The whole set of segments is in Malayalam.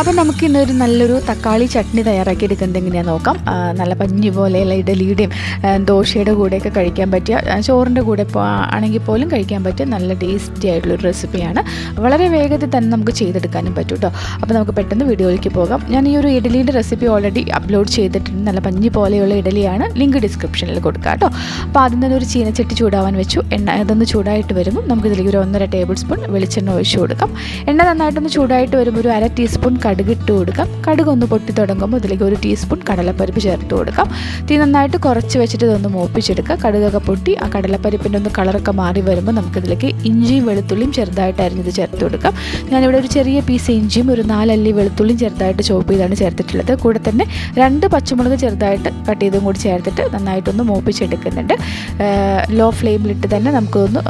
അപ്പം നമുക്ക് ഇന്നൊരു നല്ലൊരു തക്കാളി ചട്നി തയ്യാറാക്കി എടുക്കുന്നത് എങ്ങനെയാണെന്ന് നോക്കാം നല്ല പഞ്ഞി പോലെയുള്ള ഇഡലിയുടെയും ദോശയുടെ കൂടെയൊക്കെ കഴിക്കാൻ പറ്റിയ ചോറിന്റെ കൂടെ ആണെങ്കിൽ പോലും കഴിക്കാൻ പറ്റിയ നല്ല ടേസ്റ്റി ആയിട്ടുള്ളൊരു റെസിപ്പിയാണ്. വളരെ വേഗത്തിൽ തന്നെ നമുക്ക് ചെയ്തെടുക്കാനും പറ്റും കേട്ടോ അപ്പോൾ നമുക്ക് പെട്ടെന്ന് വീഡിയോയിലേക്ക് പോകാം. ഞാൻ ഈ ഒരു ഇഡലിയുടെ റെസിപ്പി ഓൾറെഡി അപ്ലോഡ് ചെയ്തിട്ടുണ്ട്. നല്ല പഞ്ഞി പോലെയുള്ള ഇഡലിയാണ്. ലിങ്ക് ഡിസ്ക്രിപ്ഷനിൽ കൊടുക്കാം കേട്ടോ അപ്പോൾ ആദ്യം തന്നെ ഒരു ചീനച്ചട്ടി ചൂടാവാൻ വെച്ചു. എണ്ണ ഇതൊന്ന് ചൂടായിട്ട് വരുമ്പോൾ നമുക്കിതിലേക്ക് ഒരു ഒന്നര ടേബിൾ സ്പൂൺ വെളിച്ചെണ്ണ ഒഴിച്ചു കൊടുക്കാം. എണ്ണ നന്നായിട്ടൊന്ന് ചൂടായിട്ട് വരുമ്പോൾ ഒരു അര ടീസ്പൂൺ കടുക് ഇട്ട് കൊടുക്കാം കടുക് ഒന്ന് പൊട്ടി തുടങ്ങുമ്പോൾ ഇതിലേക്ക് ഒരു ടീസ്പൂൺ കടലപ്പരിപ്പ് ചേർത്ത് കൊടുക്കാം. തീ നന്നായിട്ട് കുറച്ച് വെച്ചിട്ട് ഇതൊന്ന് മൂപ്പിച്ചെടുക്കുക. കടുകൊക്കെ പൊട്ടി ആ കടലപ്പരിപ്പിന്റെ ഒന്ന് കളറൊക്കെ മാറി വരുമ്പോൾ നമുക്കിതിലേക്ക് ഇഞ്ചിയും വെളുത്തുള്ളിയും ചെറുതായിട്ട് അരിഞ്ഞത് ചേർത്ത് കൊടുക്കാം. ഞാനിവിടെ ഒരു ചെറിയ പീസ് ഇഞ്ചിയും ഒരു നാലല്ലി വെളുത്തുള്ളിയും ചെറുതായിട്ട് ചോപ്പ് ചെയ്താണ് ചേർത്തിട്ടുള്ളത്. കൂടെ തന്നെ രണ്ട് പച്ചമുളക് ചെറുതായിട്ട് കട്ട് ചെയ്തും കൂടി ചേർത്തിട്ട് നന്നായിട്ടൊന്ന് മൂപ്പിച്ചെടുക്കുന്നുണ്ട്. ലോ ഫ്ലെയിമിലിട്ട് തന്നെ നമുക്കൊന്ന്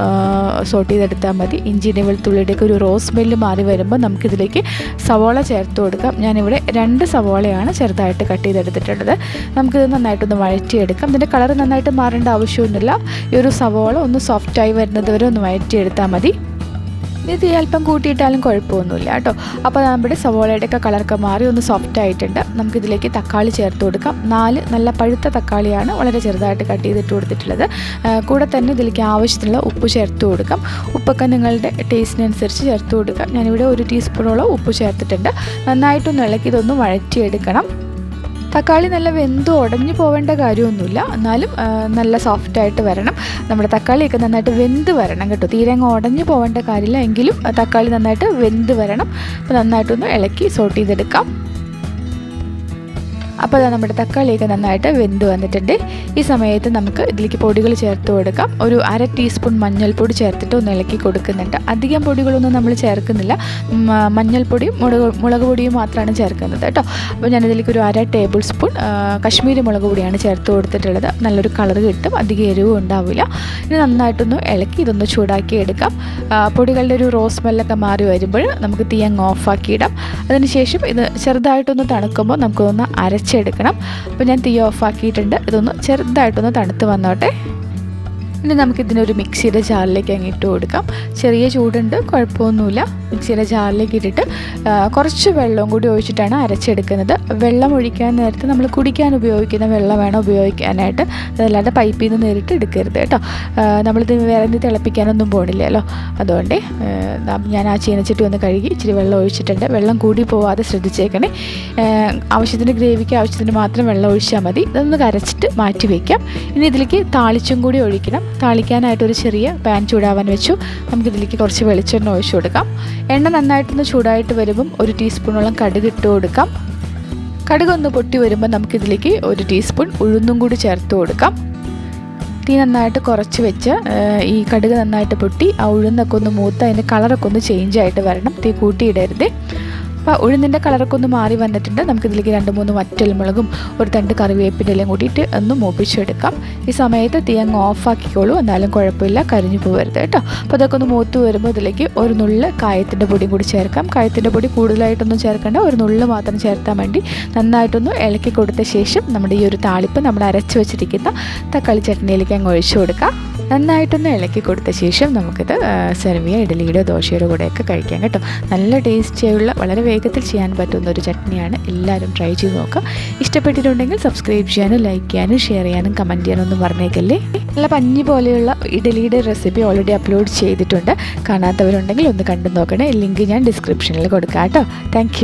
സോട്ട് ചെയ്തെടുത്താൽ മതി. ഇഞ്ചിയുടെ വെളുത്തുള്ളിയുടെയൊക്കെ ഒരു റോസ് സ്മെല്ല് മാറി വരുമ്പോൾ നമുക്കിതിലേക്ക് സവോള ചേർത്ത് കൊടുക്കാം. ഞാനിവിടെ രണ്ട് സവോളയാണ് ചെറുതായിട്ട് കട്ട് ചെയ്തെടുത്തിട്ടുള്ളത്. നമുക്കിത് നന്നായിട്ടൊന്ന് വഴറ്റിയെടുക്കാം. ഇതിന്റെ കളർ നന്നായിട്ട് മാറേണ്ട ആവശ്യമൊന്നുമില്ല ഈ ഒരു സവോള ഒന്ന് സോഫ്റ്റായി വരുന്നത് വരെ ഒന്ന് വഴറ്റിയെടുത്താൽ മതി. ഇത് അല്പം കൂട്ടിയിട്ടാലും കുഴപ്പമൊന്നുമില്ല കേട്ടോ. അപ്പോൾ നമ്മുടെ സവോളയുടെയൊക്കെ കളറൊക്കെ മാറി ഒന്ന് സോഫ്റ്റ് ആയിട്ടുണ്ട്. നമുക്കിതിലേക്ക് തക്കാളി ചേർത്ത് കൊടുക്കാം. നാല് നല്ല പഴുത്ത തക്കാളിയാണ് വളരെ ചെറുതായിട്ട് കട്ട് ചെയ്തിട്ട് കൊടുത്തിട്ടുള്ളത്. കൂടെ തന്നെ ഇതിലേക്ക് ആവശ്യത്തിനുള്ള ഉപ്പ് ചേർത്ത് കൊടുക്കാം. ഉപ്പൊക്കെ നിങ്ങളുടെ ടേസ്റ്റിനനുസരിച്ച് ചേർത്ത് കൊടുക്കാം. ഞാനിവിടെ ഒരു ടീസ്പൂണോളം ഉപ്പ് ചേർത്തിട്ടുണ്ട്. നന്നായിട്ടൊന്ന് ഇളക്കി ഇതൊന്ന് വഴറ്റിയെടുക്കണം. തക്കാളി നല്ല വെന്ത് ഉടഞ്ഞു പോവേണ്ട കാര്യമൊന്നുമില്ല. എന്നാലും നല്ല സോഫ്റ്റായിട്ട് വരണം. നമ്മുടെ തക്കാളിയൊക്കെ നന്നായിട്ട് വെന്ത് വരണം കേട്ടോ. തീരെ അങ്ങ് ഉടഞ്ഞു പോവേണ്ട കാര്യമില്ല. എങ്കിലും തക്കാളി നന്നായിട്ട് വെന്ത് വരണം. അപ്പോൾ നന്നായിട്ടൊന്ന് ഇളക്കി സോട്ട് ചെയ്തെടുക്കാം. അപ്പോൾ അത് നമ്മുടെ തക്കാളിയൊക്കെ നന്നായിട്ട് വെന്ത് വന്നിട്ടുണ്ട്. ഈ സമയത്ത് നമുക്ക് ഇതിലേക്ക് പൊടികൾ ചേർത്ത് കൊടുക്കാം. ഒരു അര ടീസ്പൂൺ മഞ്ഞൾപ്പൊടി ചേർത്തിട്ട് ഒന്ന് ഇളക്കി കൊടുക്കുന്നുണ്ട്. അധികം പൊടികളൊന്നും നമ്മൾ ചേർക്കുന്നില്ല. മഞ്ഞൾപ്പൊടിയും മുളക് മുളക് പൊടിയും മാത്രമാണ് ചേർക്കുന്നത് കേട്ടോ. അപ്പോൾ ഞാനിതിലേക്ക് ഒരു അര ടേബിൾ സ്പൂൺ കശ്മീരി മുളക് പൊടിയാണ് ചേർത്ത് കൊടുത്തിട്ടുള്ളത്. നല്ലൊരു കളർ കിട്ടും അധികം എരിവും ഉണ്ടാവില്ല. ഇനി നന്നായിട്ടൊന്ന് ഇളക്കി ഇതൊന്ന് ചൂടാക്കി എടുക്കാം. പൊടികളുടെ ഒരു റോസ് സ്മെല്ലൊക്കെ മാറി വരുമ്പോൾ നമുക്ക് തീ അങ്ങ് ഓഫാക്കി ഇടാം. അതിനുശേഷം ഇത് ചെറുതായിട്ടൊന്ന് തണുക്കുമ്പോൾ നമുക്കൊന്ന് അരച്ചെടുക്കണം അപ്പോൾ ഞാൻ തീ ഓഫ് ആക്കിയിട്ടുണ്ട്. ഇതൊന്ന് ചെറുതായിട്ടൊന്ന് തണുത്ത് വന്നോട്ടെ. ഇനി നമുക്കിതിനൊരു മിക്സിയുടെ ജാറിലേക്ക് അങ്ങ് ഇട്ട് കൊടുക്കാം. ചെറിയ ചൂടുണ്ട് കുഴപ്പമൊന്നുമില്ല. മിക്സിയുടെ ജാറിലേക്ക് ഇട്ടിട്ട് കുറച്ച് വെള്ളം കൂടി ഒഴിച്ചിട്ടാണ് അരച്ചെടുക്കുന്നത്. വെള്ളം ഒഴിക്കാൻ നേരത്ത് നമ്മൾ കുടിക്കാൻ ഉപയോഗിക്കുന്ന വെള്ളം വേണം ഉപയോഗിക്കാനായിട്ട്. അതല്ലാതെ പൈപ്പിൽ നിന്ന് നേരിട്ട് എടുക്കരുത് കേട്ടോ. നമ്മളിത് വേറെ എന്ത് തിളപ്പിക്കാനൊന്നും പോണില്ലല്ലോ. അതുകൊണ്ട് ഞാൻ ആ ചീനച്ചട്ടി ഒന്ന് കഴുകി ഇച്ചിരി വെള്ളം ഒഴിച്ചിട്ടുണ്ട്. വെള്ളം കൂടി പോവാതെ ശ്രദ്ധിച്ചേക്കണേ. ആവശ്യത്തിന് ഗ്രേവിക്ക് ആവശ്യത്തിന് മാത്രം വെള്ളം ഒഴിച്ചാൽ മതി. ഇതൊന്ന് കരച്ചിട്ട് മാറ്റി വയ്ക്കാം ഇനി ഇതിലേക്ക് താളിച്ചും കൂടി ഒഴിക്കണം. താളിക്കാനായിട്ട് ഒരു ചെറിയ പാൻ ചൂടാവാൻ വെച്ചു. നമുക്കിതിലേക്ക് കുറച്ച് വെളിച്ചെണ്ണ ഒഴിച്ചു കൊടുക്കാം. എണ്ണ നന്നായിട്ടൊന്ന് ചൂടായിട്ട് വരുമ്പം ഒരു ടീസ്പൂണോളം കടുക് ഇട്ട് കൊടുക്കാം. കടുക് ഒന്ന് പൊട്ടി വരുമ്പോൾ നമുക്കിതിലേക്ക് ഒരു ടീസ്പൂൺ ഉഴുന്നും കൂടി ചേർത്ത് കൊടുക്കാം. തീ നന്നായിട്ട് കുറച്ച് വെച്ച് ഈ കടുക് നന്നായിട്ട് പൊട്ടി ആ ഉഴുന്നൊക്കെ ഒന്ന് മൂത്ത് അതിന്റെ കളറൊക്കെ ഒന്ന് ചേഞ്ച് ആയിട്ട് വരണം. തീ കൂട്ടിയിടരുത്. അപ്പോൾ ഉഴുന്നിന്റെ കളറൊക്കെ ഒന്ന് മാറി വന്നിട്ടുണ്ട്. നമുക്കിതിലേക്ക് രണ്ട് മൂന്ന് വറ്റൽമുളകും ഒരു തണ്ട് കറിവേപ്പിന്റെ എല്ലാം കൂട്ടിയിട്ട് ഒന്ന് മൂപ്പിച്ചെടുക്കാം. ഈ സമയത്ത് തീ അങ്ങ് ഓഫാക്കിക്കോളൂ എന്നാലും കുഴപ്പമില്ല കരിഞ്ഞു പോകരുത് കേട്ടോ. അപ്പോൾ അതൊക്കെ ഒന്ന് മൂത്ത് വരുമ്പോൾ ഇതിലേക്ക് ഒരു നുള്ള് കായത്തിന്റെ പൊടിയും കൂടി ചേർക്കാം. കായത്തിന്റെ പൊടി കൂടുതലായിട്ടൊന്നും ചേർക്കേണ്ട. ഒരു നുള്ള് മാത്രം ചേർത്താൻ വേണ്ടി നന്നായിട്ടൊന്ന് ഇളക്കി കൊടുത്ത ശേഷം നമ്മുടെ ഈ ഒരു താളിപ്പ് നമ്മൾ അരച്ച് വെച്ചിരിക്കുന്ന തക്കാളി ചട്നിയിലേക്ക് അങ്ങ് ഒഴിച്ചു കൊടുക്കാം. നന്നായിട്ടൊന്ന് ഇളക്കി കൊടുത്ത ശേഷം നമുക്കിത് സെർവ് ചെയ്യാം ഇഡലിയുടെ ദോശയുടെ കൂടെയൊക്കെ കഴിക്കാം കേട്ടോ. നല്ല ടേസ്റ്റിയുള്ള വളരെ വേഗത്തിൽ ചെയ്യാൻ പറ്റുന്ന ഒരു ചട്നിയാണ്. എല്ലാവരും ട്രൈ ചെയ്ത് നോക്കുക. ഇഷ്ടപ്പെട്ടിട്ടുണ്ടെങ്കിൽ സബ്സ്ക്രൈബ് ചെയ്യാനും ലൈക്ക് ചെയ്യാനും ഷെയർ ചെയ്യാനും കമന്റ് ചെയ്യാനും ഒന്നും പറഞ്ഞേക്കല്ലേ നല്ല പഞ്ഞി പോലെയുള്ള ഇഡലിയുടെ റെസിപ്പി ഓൾറെഡി അപ്ലോഡ് ചെയ്തിട്ടുണ്ട്. കാണാത്തവരുണ്ടെങ്കിൽ ഒന്ന് കണ്ടു നോക്കണേ. ലിങ്ക് ഞാൻ ഡിസ്ക്രിപ്ഷനിൽ കൊടുക്കാം കേട്ടോ. താങ്ക്